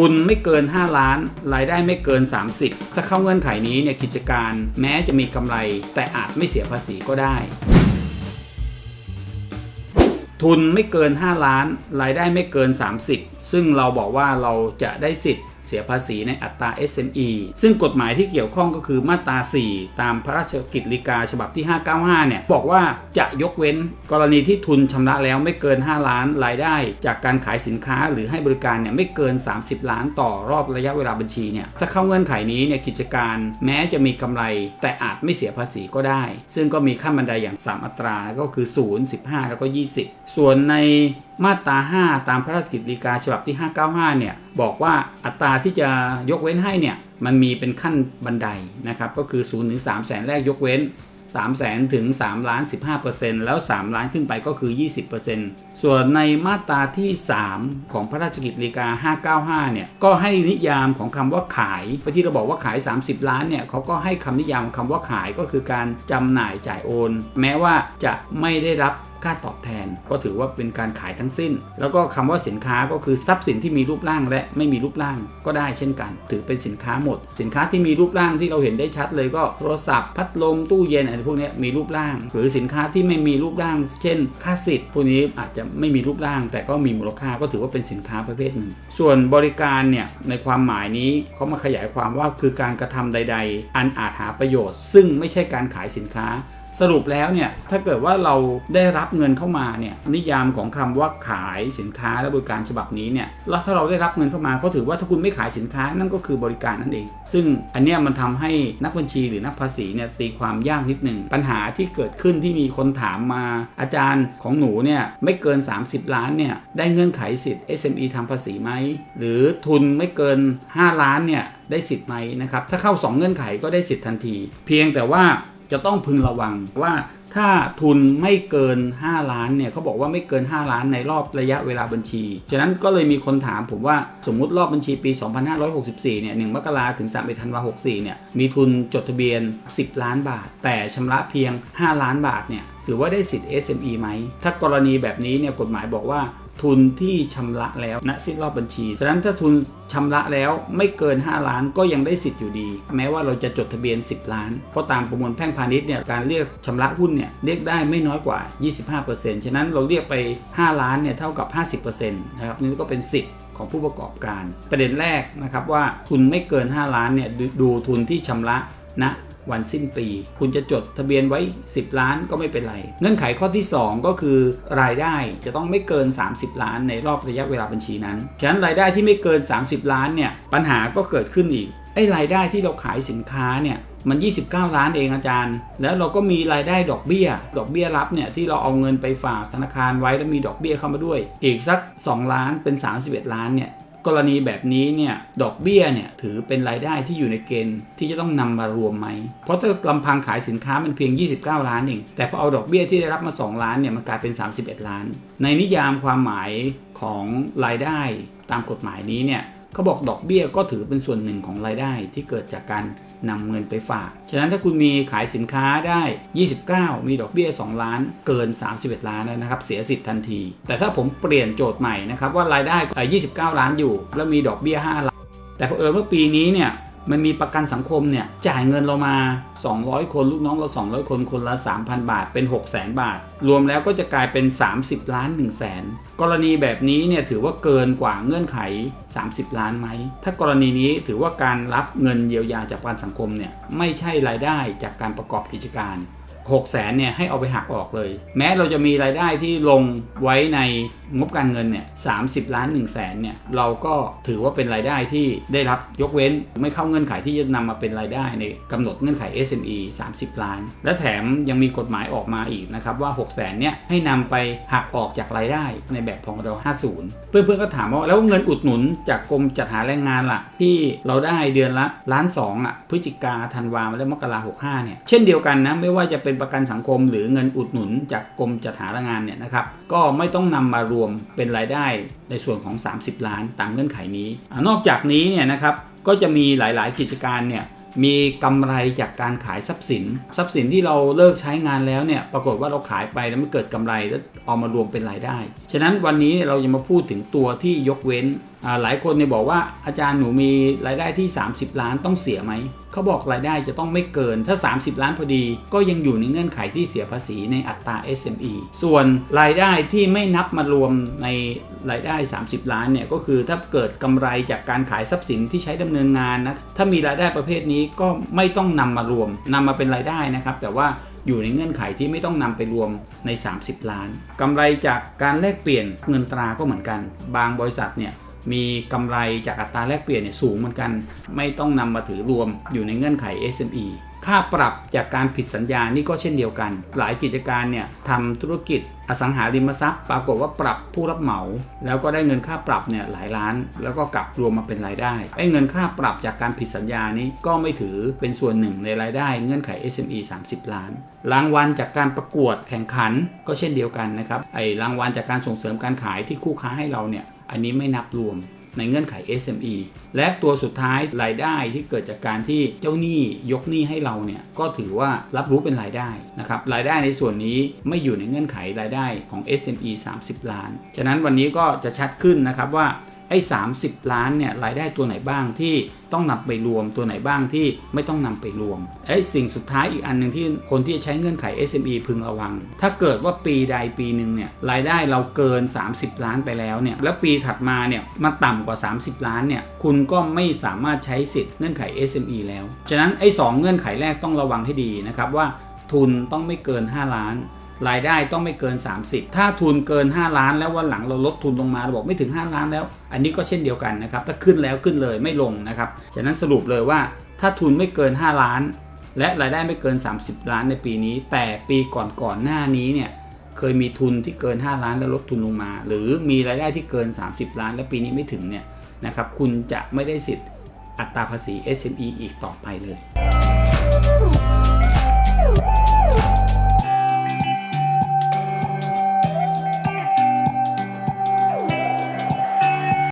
ทุนไม่เกิน 5 ล้าน รายได้ไม่เกิน 30 ถ้าเข้าเงื่อนไขนี้เนี่ยกิจการแม้จะมีกำไร แต่อาจไม่เสียภาษีก็ได้ ทุนไม่เกิน 5 ล้าน รายได้ไม่เกิน 30 ซึ่งเราบอกว่าเราจะได้สิทธิ์ เสียภาษีในอัตรา SME ซึ่งกฎหมายที่เกี่ยวข้องก็คือมาตรา 4 ตามพระราชกิจลีกาฉบับที่ 595 เนี่ย บอกว่าจะยกเว้นกรณีที่ทุนชำระแล้วไม่เกิน 5 ล้านรายได้ จากการขายสินค้าหรือให้บริการเนี่ยไม่เกิน 30 ล้านต่อรอบระยะเวลาบัญชีเนี่ย ถ้าเข้าเงื่อนไขนี้เนี่ยกิจการแม้จะมีกำไร แต่อาจไม่เสียภาษีก็ได้ ซึ่งก็มีขั้นบันไดอย่าง 3 อัตราก็คือ 0 15 แล้วก็ 20 ส่วนใน มาตรา 5 ตามพระราชกิจฎีกาฉบับที่ 595 เนี่ยบอกว่าอัตราที่จะยกเว้นให้เนี่ยมันมีเป็นขั้นบันไดนะครับก็คือ0ถึง3แสนแรกยกเว้น3แสนถึง3ล้าน15%แล้ว 3 ล้านขึ้นไปก็คือ 20%ส่วนในมาตราที่ 3 ของพระราชกิจฎีกา 595 เนี่ยก็ให้นิยามของคำว่าขายไปที่เราบอกว่าขาย 30 ล้านเนี่ยเขาก็ให้คำนิยามคำว่าขายก็คือการจำหน่ายจ่ายโอน แม้ว่าจะไม่ได้รับค่าตอบแทน ก็ถือว่าเป็นการขายทั้งสิ้น แล้วก็คำว่าสินค้าก็คือทรัพย์สินที่มีรูปร่างและไม่มีรูปร่างก็ได้เช่นกัน ถือเป็นสินค้าหมด สินค้าที่มีรูปร่างที่เราเห็นได้ชัดเลยก็โทรศัพท์พัดลมตู้เย็นอะไรพวกนี้มีรูปร่าง หรือสินค้าที่ไม่มีรูปร่าง เช่น ค่าสิทธิ์พวกนี้อาจจะไม่มีรูปร่าง แต่ก็มีมูลค่าก็ถือว่าเป็นสินค้าประเภทหนึ่ง ส่วนบริการเนี่ยในความหมายนี้เขามาขยายความว่าคือการกระทำใด ๆ อันอาจหาประโยชน์ ซึ่งไม่ใช่การขายสินค้า สรุปแล้วเนี่ยถ้าเกิดว่าเราได้รับเงินเข้ามาเนี่ยนิยามของคำว่าขายสินค้าและบริการฉบับนี้เนี่ยแล้วถ้าเราได้รับเงินเข้ามาเขาถือว่าถ้าคุณไม่ขายสินค้านั่นก็คือบริการนั่นเอง ซึ่งอันเนี้ยมันทำให้นักบัญชีหรือนักภาษีเนี่ยตีความยากนิดหนึ่งปัญหาที่เกิดขึ้นที่มีคนถามมา อาจารย์ของหนูเนี่ยไม่เกิน 30 ล้านเนี่ยได้เงื่อนไขสิทธิ์ SME ทำภาษีไหมหรือทุนไม่เกิน 5 ล้านเนี่ยได้สิทธิ์ไหมนะครับถ้าเข้า 2 เงื่อนไขก็ได้สิทธิ์ทันที เพียงแต่ว่า จะต้องพึงระวังว่าถ้าทุนไม่เกิน 5 ล้านเนี่ยเขาบอกว่าไม่เกิน 5 ล้านในรอบระยะเวลาบัญชี ฉะนั้นก็เลยมีคนถามผมว่าสมมุติรอบบัญชีปี 2564 เนี่ย 1 มกราถึง 3 ธันวา64 เนี่ย มีทุนจดทะเบียน 10 ล้านบาท แต่ชำระเพียง 5 ล้านบาทเนี่ย ถือว่าได้สิทธิ์ SME ไหม ถ้ากรณีแบบนี้เนี่ยกฎหมายบอกว่า ทุนที่ชำระแล้วณสิ้นรอบบัญชี ฉะนั้นถ้าทุนชำระแล้วไม่เกิน 5 ล้านก็ยังได้สิทธิ์อยู่ดี แม้ว่าเราจะจดทะเบียน 10 ล้าน เพราะตามประมวลแพ่งพาณิชย์เนี่ยการเรียกชำระหุ้นเนี่ยเรียกได้ไม่น้อยกว่า 25%ฉะนั้นเราเรียกไป 5 ล้านเนี่ยเท่ากับ 50%นะครับนี่ก็เป็นสิทธิของผู้ประกอบการ ประเด็นแรกนะครับว่าทุนไม่เกิน 5 ล้านเนี่ยดดูทุนที่ชำระณ วันสิ้นปี คุณจะจดทะเบียนไว้ 10 ล้านก็ไม่เป็นไร เงื่อนไขข้อที่ 2 ก็คือรายได้จะต้องไม่เกิน 30 ล้านในรอบระยะเวลาบัญชีนั้น ฉะนั้นรายได้ที่ไม่เกิน 30 ล้านเนี่ยปัญหาก็เกิดขึ้นอีกไอ้รายได้ที่เราขายสินค้าเนี่ยมัน 29 ล้านเองอาจารย์ แล้วเราก็มีรายได้ดอกเบี้ย ดอกเบี้ยรับเนี่ยที่เราเอาเงินไปฝากธนาคารไว้แล้วมีดอกเบี้ยเข้ามาด้วย อีกสัก 2 ล้านเป็น 31 ล้านเนี่ย กรณีแบบนี้เนี่ยดอกเบี้ยเนี่ยถือเป็นรายได้ที่อยู่ในเกณฑ์ที่จะต้องนำมารวมไหม เพราะถ้าลำพังขายสินค้ามันเพียง 29 ล้านเองแต่พอเอาดอกเบี้ยที่ได้รับมา 2 ล้านเนี่ยมันกลายเป็น 31 ล้าน ในนิยามความหมายของรายได้ตามกฎหมายนี้เนี่ย เขาบอกดอกเบี้ยก็ถือเป็นส่วนหนึ่งของรายได้ที่เกิดจากการนำเงินไปฝาก ฉะนั้นถ้าคุณมีขายสินค้าได้ 29 มีดอกเบี้ย 2 ล้าน เกิน 31 ล้านนะครับ เสียสิทธิ์ทันที แต่ถ้าผมเปลี่ยนโจทย์ใหม่นะครับว่ารายได้ 29 ล้านอยู่ แล้วมีดอกเบี้ย 5 ล้าน แต่พอเผอิญว่าปีนี้เนี่ย มันมีประกันสังคมเนี่ยจ่ายเงินเรามา 200 คนลูกน้องเรา 200 คนคนละ 3,000 บาทเป็น 6 0 0 0 0 0บาท รวมแล้วก็จะกลายเป็น 30 ล้าน1 0 0 0 0แสนกรณีแบบนี้เนี่ยถือว่าเกินกว่าเงื่อนไข 30 ล้านไหม ถ้ากรณีนี้ถือว่าการรับเงินเยียวยาจากประกันสังคมเนี่ยไม่ใช่รายได้จากการประกอบกิจการ6 0แสนเนี่ยให้เอาไปหักออกเลย แม้เราจะมีรายได้ที่ลงไว้ในงบการเงินเนี่ยสาล้าน1 0 0 0 0แสนเนี่ยเราก็ถือว่าเป็นรายได้ที่ได้รับยกเว้นไม่เข้าเงื่อนไขที่จะนำมาเป็นรายได้ในกำหนดเงื่อนไข SME 30 ล้าน และแถมยังมีกฎหมายออกมาอีกนะครับว่า 6 0แสนเนี่ยให้นำไปหักออกจากรายได้ในแบบพองร50 เพื่อนๆก็ถามว่าแล้วเงินอุดหนุนจากกรมจัดหาแรงงานล่ะ ที่เราได้เดือนละล้านสองอะพฤศจิกาธันวาและมกราหกห้าเนี่ยเช่นเดียวกันนะไม่ว่าจะเป็นประกันสังคมหรือเงินอุดหนุนจากกรมจัดหาแรงงานเนี่ยนะครับก็ไม่ต้องนำมารวมเป็นรายได้ในส่วนของ 30 ล้านตามเงื่อนไขนี้ นอกจากนี้เนี่ยนะครับก็จะมีหลาย ๆ กิจการเนี่ยมีกำไรจากการขายทรัพย์สิน ทรัพย์สินที่เราเลิกใช้งานแล้วเนี่ยปรากฏว่าเราขายไปแล้วมันเกิดกำไรแล้วเอามารวมเป็นรายได้ ฉะนั้นวันนี้เราจะมาพูดถึงตัวที่ยกเว้น หลายคนเนี่ยบอกว่าอาจารย์หนูมีรายได้ที่ 30 ล้านต้องเสียไหมเขาบอกรายได้จะต้องไม่เกินถ้า 30 ล้านพอดี ก็ยังอยู่ในเงื่อนไขที่เสียภาษีในอัตรา SME ส่วนรายได้ที่ไม่นับมารวมในรายได้ 30 ล้านเนี่ยก็คือถ้าเกิดกำไรจากการขายทรัพย์สินที่ใช้ดำเนินงานนะถ้ามีรายได้ประเภทนี้ก็ไม่ต้องนำมารวมนำมาเป็นรายได้นะครับแต่ว่าอยู่ในเงื่อนไขที่ไม่ต้องนำไปรวมใน 30 ล้านกำไรจากการแลกเปลี่ยนเงินตราก็เหมือนกัน บางบริษัทเนี่ย มีกำไรจากอัตราแลกเปลี่ยนเนี่ยสูงเหมือนกัน ไม่ต้องนำมาถือรวมอยู่ในเงื่อนไข SME ค่าปรับจากการผิดสัญญานี่ก็เช่นเดียวกัน หลายกิจการเนี่ยทำธุรกิจอสังหาริมทรัพย์ ปรากฏว่าปรับผู้รับเหมา แล้วก็ได้เงินค่าปรับเนี่ยหลายล้าน แล้วก็กลับรวมมาเป็นรายได้ไอ้เงินค่าปรับจากการผิดสัญญานี้ก็ไม่ถือเป็นส่วนหนึ่งในรายได้เงื่อนไข SME 30 ล้าน รางวัลจากการประกวดแข่งขันก็เช่นเดียวกันนะครับไอ้รางวัลจากการส่งเสริมการขายที่คู่ค้าให้เราเนี่ย อันนี้ไม่นับรวมในเงื่อนไข SME และตัวสุดท้ายรายได้ที่เกิดจากการที่เจ้าหนี้ยกหนี้ให้เราเนี่ยก็ถือว่ารับรู้เป็นรายได้นะครับรายได้ในส่วนนี้ไม่อยู่ในเงื่อนไขรายได้ของ SME 30 ล้าน ฉะนั้นวันนี้ก็จะชัดขึ้นนะครับว่าไอ้30 ล้านเนี่ยรายได้ตัวไหนบ้างที่ต้องนำไปรวมตัวไหนบ้างที่ไม่ต้องนำไปรวมไอ้สิ่งสุดท้ายอีกอันหนึ่งที่คนที่จะใช้เงื่อนไข SME พึงระวัง ถ้าเกิดว่าปีใดปีหนึ่งเนี่ยรายได้เราเกิน 30 ล้านไปแล้วเนี่ยแล้วปีถัดมาเนี่ยมันต่ำกว่า 30 ล้านเนี่ยคุณก็ไม่สามารถใช้สิทธิ์เงื่อนไข SME แล้ว ฉะนั้นไอ้สองเงื่อนไขแรกต้องระวังให้ดีนะครับว่าทุนต้องไม่เกิน 5 ล้าน รายได้ต้องไม่เกิน 30 ถ้าทุนเกิน 5 ล้าน แล้ววันหลังเราลดทุนลงมาเราบอกไม่ถึง 5 ล้านแล้ว อันนี้ก็เช่นเดียวกันนะครับถ้าขึ้นแล้วขึ้นเลยไม่ลงนะครับฉะนั้นสรุปเลยว่าถ้าทุนไม่เกิน 5 ล้าน และรายได้ไม่เกิน 30 ล้านในปีนี้ แต่ปีก่อนก่อนหน้านี้เนี่ยเคยมีทุนที่เกิน 5 ล้านแล้วลดทุนลงมา หรือมีรายได้ที่เกิน 30 ล้าน และปีนี้ไม่ถึงเนี่ย นะครับคุณจะไม่ได้สิทธิ์อัตราภาษี SME อีกต่อไปเลย